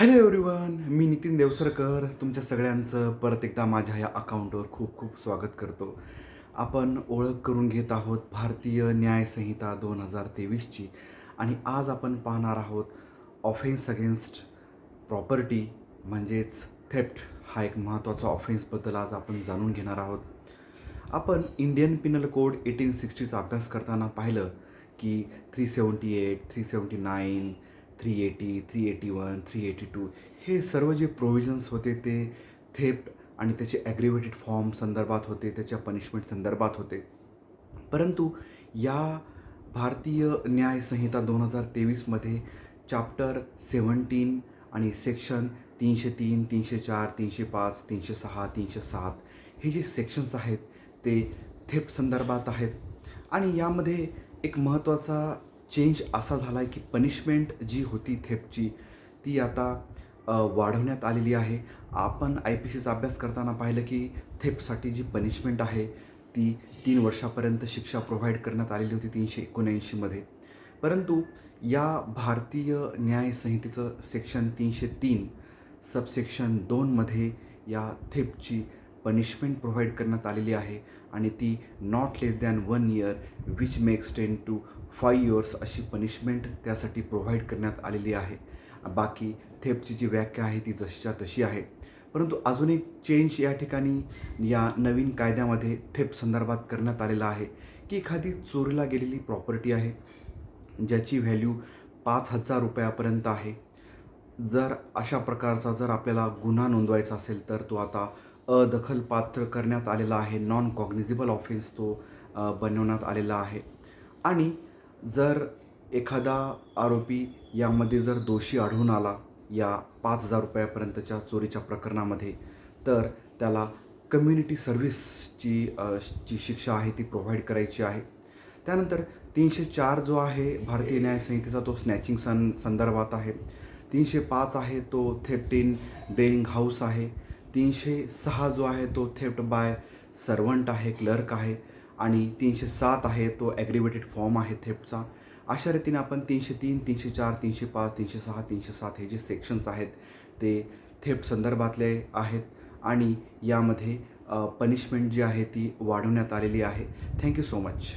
Hello everyone मी नितीन देवसरकर तुमच्या सगळ्यांचं परत एकदा माझ्या या अकाउंटवर खूप खूप स्वागत करतो. आपण ओळख करून घेत आहोत भारतीय न्यायसंहिता दोन हजार तेवीसची आणि आज आपण पाहणार आहोत ऑफेन्स अगेन्स्ट प्रॉपर्टी म्हणजेच थेप्ट हा एक महत्त्वाचा ऑफेन्सबद्दल आज आपण जाणून घेणार आहोत. आपण इंडियन पिनल कोड एटीन सिक्स्टीचा अभ्यास करताना पाहिलं की three seventy eight three seventy nine three eighty three eighty one three eighty two हे सर्व जे प्रोव्हिजन्स होते ते थेप्ट आणि त्याचे ॲग्रिवेटेड फॉर्म संदर्भात होते त्याच्या पनिशमेंट संदर्भात होते. परंतु या भारतीय न्याय संहिता दोन हजार तेवीसमध्ये चॅप्टर सेवन्टीन आणि सेक्शन तीनशे तीन तीनशे चार तीनशे पाच तीनशे सहा तीनशे सात हे जे सेक्शन्स आहेत ते थेप संदर्भात आहेत. आणि यामध्ये एक महत्त्वाचा चेंज असा झाला आहे की पनिशमेंट जी होती थेपची ती आता वाढवण्यात आलेली आहे. आपण आय पी सीचा अभ्यास करताना पाहिलं की थेपसाठी जी पनिशमेंट आहे ती तीन वर्षापर्यंत शिक्षा प्रोव्हाइड करण्यात आलेली होती तीनशे एकोणऐंशीमध्ये परंतु या भारतीय न्याय संहितेचं सेक्शन तीनशे तीन सबसेक्शन दोनमध्ये या थेपची पनिशमेंट प्रोव्हाइड करण्यात आलेली आहे आणि ती not less than one year which may extend to five years अशी पनिशमेंट त्यासाठी प्रोव्हाइड करण्यात आलेली आहे. बाकी थेपची जी व्याख्या आहे ती जशीच्या तशी आहे. परंतु अजून एक चेंज या ठिकाणी या नवीन कायद्यामध्ये थेप संदर्भात करण्यात आलेला आहे की एखादी चोरीला गेलेली प्रॉपर्टी आहे ज्याची व्हॅल्यू पाच हजार रुपयापर्यंत आहे. जर अशा प्रकारचा जर आपल्याला गुन्हा नोंदवायचा असेल तर तो आता अदखलपात्र करण्यात आलेला आहे. नॉन कॉग्निझिबल ऑफेन्स तो बनवण्यात आलेला आहे. आणि जर एखादा आरोपी यामध्ये जर दोषी आढळून आला या पाच हजार रुपयापर्यंतच्या चोरीच्या प्रकरणामध्ये तर त्याला कम्युनिटी सर्व्हिसची जी शिक्षा आहे ती प्रोव्हाइड करायची आहे. त्यानंतर तीनशे चार जो आहे भारतीय न्याय संहितेचा तो स्नॅचिंग सन संदर्भात आहे. तीनशे पाच आहे तो थेप्टीन इन डेईंग हाऊस आहे. तीनशे सहा जो आहे तो थेफ्ट बाय सर्वंट आहे क्लर्क आहे आणि तीनशे सात आहे तो ॲग्रिवेटेड फॉर्म आहे थेफ्टचा अशा रीतीने आपण तीनशे तीन तीनशे चार तीनशे पाच तीनशे सहा तीनशे सात हे जे सेक्शन्स आहेत ते थेफ्ट संदर्भातले आहेत आणि यामध्ये पनिशमेंट जी आहे ती वाढवण्यात आलेली आहे. Thank you so much